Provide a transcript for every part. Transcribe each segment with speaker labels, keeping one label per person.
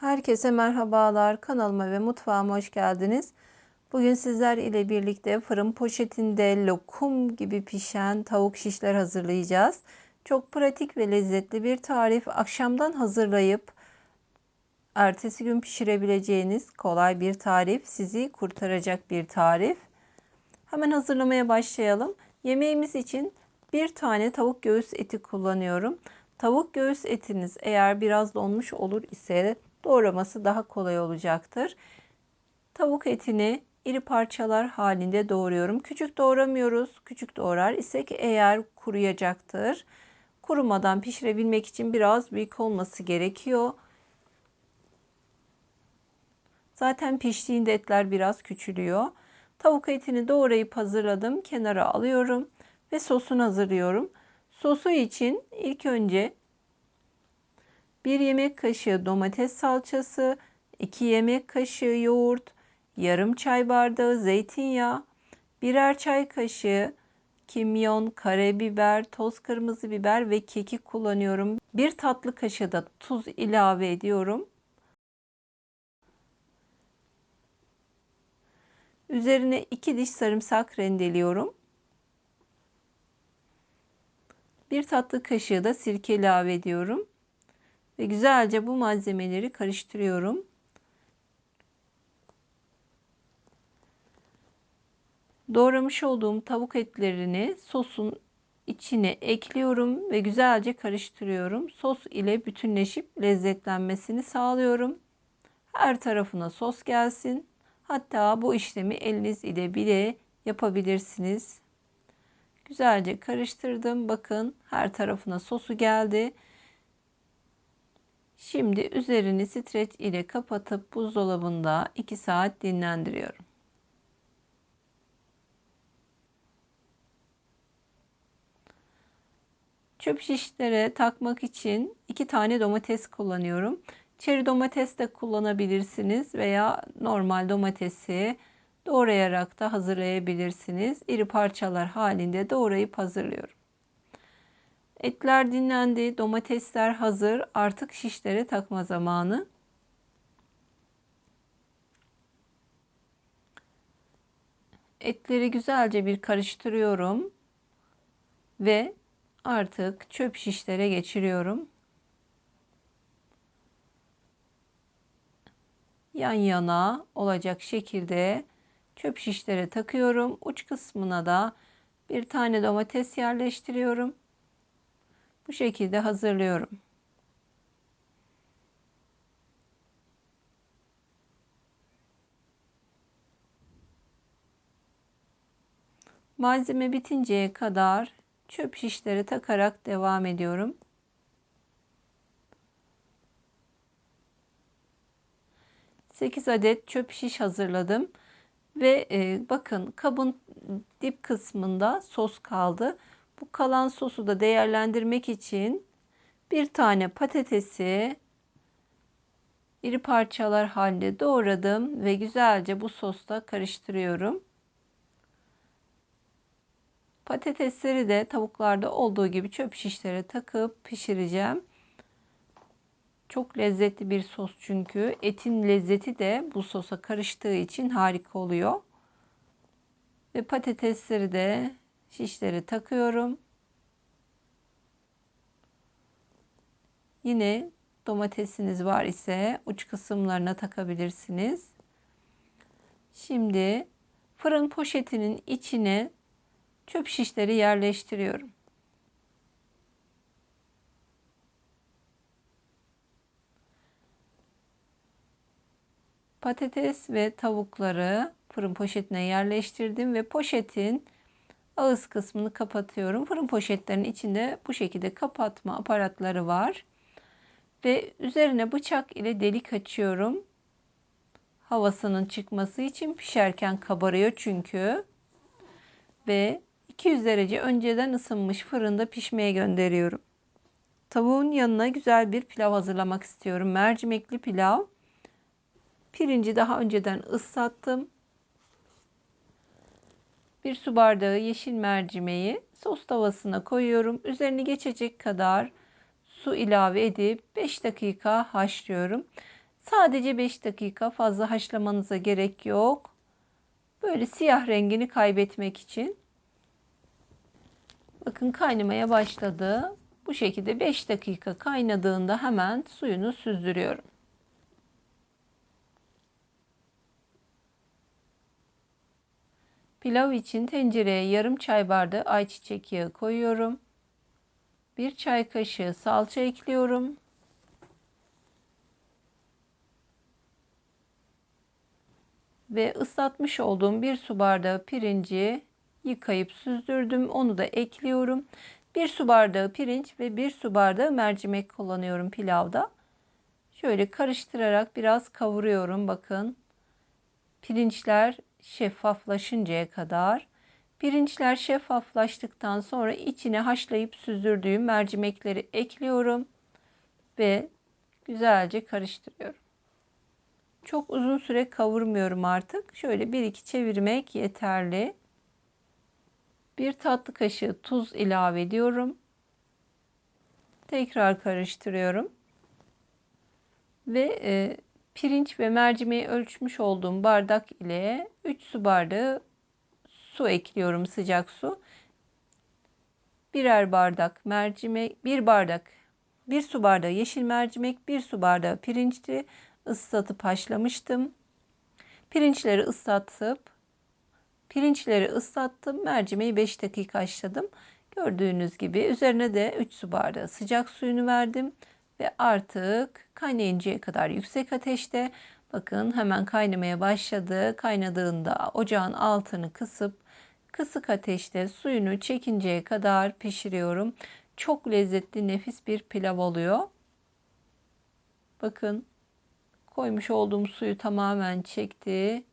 Speaker 1: Herkese merhabalar. Kanalıma ve mutfağıma hoş geldiniz. Bugün sizler ile birlikte fırın poşetinde lokum gibi pişen tavuk şişler hazırlayacağız. Çok pratik ve lezzetli bir tarif. Akşamdan hazırlayıp ertesi gün pişirebileceğiniz kolay bir tarif. Sizi kurtaracak bir tarif. Hemen hazırlamaya başlayalım. Yemeğimiz için bir tane tavuk göğüs eti kullanıyorum. Tavuk göğüs etiniz eğer biraz donmuş olur ise doğraması daha kolay olacaktır. Tavuk etini iri parçalar halinde doğruyorum. Küçük doğramıyoruz. Küçük doğrar isek eğer kuruyacaktır. Kurumadan pişirebilmek için biraz büyük olması gerekiyor. Zaten piştiğinde etler biraz küçülüyor. Tavuk etini doğrayıp hazırladım. Kenara alıyorum ve sosunu hazırlıyorum. Sosu için ilk önce 1 yemek kaşığı domates salçası, 2 yemek kaşığı yoğurt, yarım çay bardağı zeytinyağı, birer çay kaşığı kimyon, karabiber, toz kırmızı biber ve kekik kullanıyorum. Bir tatlı kaşığı da tuz ilave ediyorum. Üzerine 2 diş sarımsak rendeliyorum. Bir tatlı kaşığı da sirke ilave ediyorum. Ve güzelce bu malzemeleri karıştırıyorum. Doğramış olduğum tavuk etlerini sosun içine ekliyorum ve güzelce karıştırıyorum. Sos ile bütünleşip lezzetlenmesini sağlıyorum. Her tarafına sos gelsin. Hatta bu işlemi eliniz ile bile yapabilirsiniz. Güzelce karıştırdım. Bakın her tarafına sosu geldi. Şimdi üzerini streç ile kapatıp buzdolabında 2 saat dinlendiriyorum. Çöp şişlere takmak için 2 tane domates kullanıyorum. Çeri domates de kullanabilirsiniz veya normal domatesi doğrayarak da hazırlayabilirsiniz. İri parçalar halinde doğrayıp hazırlıyorum. Etler dinlendi, domatesler hazır. Artık şişlere takma zamanı. Etleri güzelce bir karıştırıyorum ve artık çöp şişlere geçiriyorum. Yan yana olacak şekilde çöp şişlere takıyorum. Uç kısmına da bir tane domates yerleştiriyorum. Bu şekilde hazırlıyorum. Malzeme bitinceye kadar çöp şişleri takarak devam ediyorum. Sekiz adet çöp şiş hazırladım. Ve e, bakın kabın dip kısmında sos kaldı. Bu kalan sosu da değerlendirmek için bir tane patatesi iri parçalar halinde doğradım ve güzelce bu sosla karıştırıyorum. Patatesleri de tavuklarda olduğu gibi çöp şişlere takıp pişireceğim. Çok lezzetli bir sos çünkü. Etin lezzeti de bu sosa karıştığı için harika oluyor. Ve patatesleri de şişleri takıyorum. Yine domatesiniz var ise uç kısımlarına takabilirsiniz. Şimdi fırın poşetinin içine çöp şişleri yerleştiriyorum. Patates ve tavukları fırın poşetine yerleştirdim ve poşetin ağız kısmını kapatıyorum. Fırın poşetlerinin içinde bu şekilde kapatma aparatları var. Ve üzerine bıçak ile delik açıyorum. Havasının çıkması için pişerken kabarıyor çünkü. Ve 200 derece önceden ısınmış fırında pişmeye gönderiyorum. Tavuğun yanına güzel bir pilav hazırlamak istiyorum. Mercimekli pilav. Pirinci daha önceden ıslattım. Bir su bardağı yeşil mercimeği sos tavasına koyuyorum. Üzerini geçecek kadar su ilave edip 5 dakika haşlıyorum. Sadece 5 dakika fazla haşlamanıza gerek yok. Böyle siyah rengini kaybetmek için. Bakın kaynamaya başladı. Bu şekilde 5 dakika kaynadığında hemen suyunu süzdürüyorum. Pilav için tencereye yarım çay bardağı ayçiçek yağı koyuyorum. Bir çay kaşığı salça ekliyorum. Ve ıslatmış olduğum bir su bardağı pirinci yıkayıp süzdürdüm. Onu da ekliyorum. Bir su bardağı pirinç ve bir su bardağı mercimek kullanıyorum pilavda. Şöyle karıştırarak biraz kavuruyorum bakın. Pirinçler şeffaflaşıncaya kadar. Pirinçler şeffaflaştıktan sonra içine haşlayıp süzdürdüğüm mercimekleri ekliyorum ve güzelce karıştırıyorum. Çok uzun süre kavurmuyorum artık. Şöyle 1-2 çevirmek yeterli. Bir tatlı kaşığı tuz ilave ediyorum. Tekrar karıştırıyorum. Ve e, pirinç ve mercimeği ölçmüş olduğum bardak ile 3 su bardağı su ekliyorum sıcak su. Birer bardak mercimek, bir bardak, bir su bardağı yeşil mercimek, bir su bardağı pirinçli ıslatıp haşlamıştım. Pirinçleri ıslatıp pirinçleri ıslattım. Mercimeği 5 dakika haşladım. Gördüğünüz gibi üzerine de 3 su bardağı sıcak suyunu verdim ve artık kaynayıncaya kadar yüksek ateşte bakın hemen kaynamaya başladı. Kaynadığında ocağın altını kısıp kısık ateşte suyunu çekinceye kadar pişiriyorum. Çok lezzetli nefis bir pilav oluyor. Bakın koymuş olduğum suyu tamamen çekti.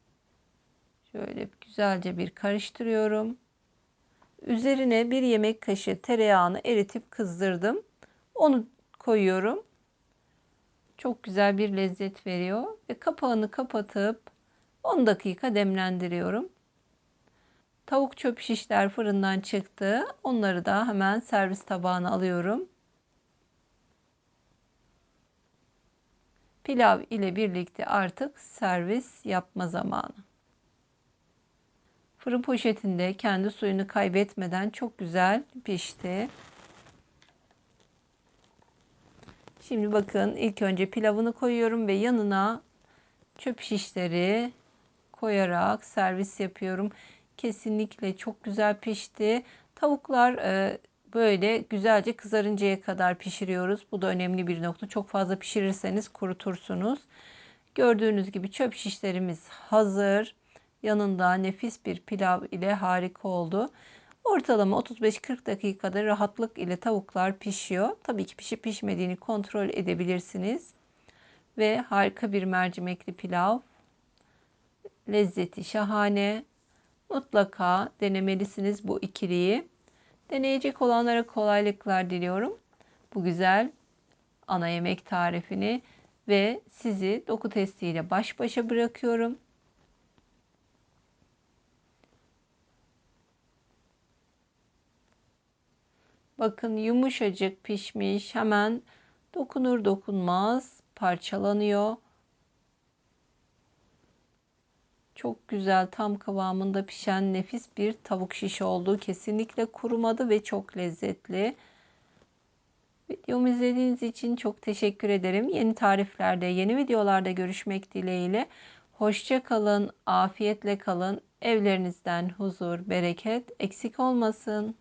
Speaker 1: Şöyle güzelce bir karıştırıyorum. Üzerine bir yemek kaşığı tereyağını eritip kızdırdım. Onu koyuyorum. Çok güzel bir lezzet veriyor ve kapağını kapatıp 10 dakika demlendiriyorum. Tavuk çöp şişler fırından çıktı. Onları da hemen servis tabağına alıyorum. Pilav ile birlikte artık servis yapma zamanı. Fırın poşetinde kendi suyunu kaybetmeden çok güzel pişti. Şimdi bakın ilk önce pilavını koyuyorum ve yanına çöp şişleri koyarak servis yapıyorum. Kesinlikle çok güzel pişti. Tavuklar e, böyle güzelce kızarıncaya kadar pişiriyoruz. Bu da önemli bir nokta. Çok fazla pişirirseniz kurutursunuz. Gördüğünüz gibi çöp şişlerimiz hazır. Yanında nefis bir pilav ile harika oldu. Ortalama 35-40 dakikada rahatlık ile tavuklar pişiyor. Tabii ki pişip pişmediğini kontrol edebilirsiniz. Ve harika bir mercimekli pilav. Lezzeti şahane. Mutlaka denemelisiniz bu ikiliyi. Deneyecek olanlara kolaylıklar diliyorum. Bu güzel ana yemek tarifini ve sizi doku testiyle baş başa bırakıyorum. Bakın yumuşacık pişmiş. Hemen dokunur dokunmaz parçalanıyor. Çok güzel tam kıvamında pişen nefis bir tavuk şiş oldu. Kesinlikle kurumadı ve çok lezzetli. Videomu izlediğiniz için çok teşekkür ederim. Yeni tariflerde, yeni videolarda görüşmek dileğiyle. Hoşça kalın, afiyetle kalın. Evlerinizden huzur, bereket eksik olmasın.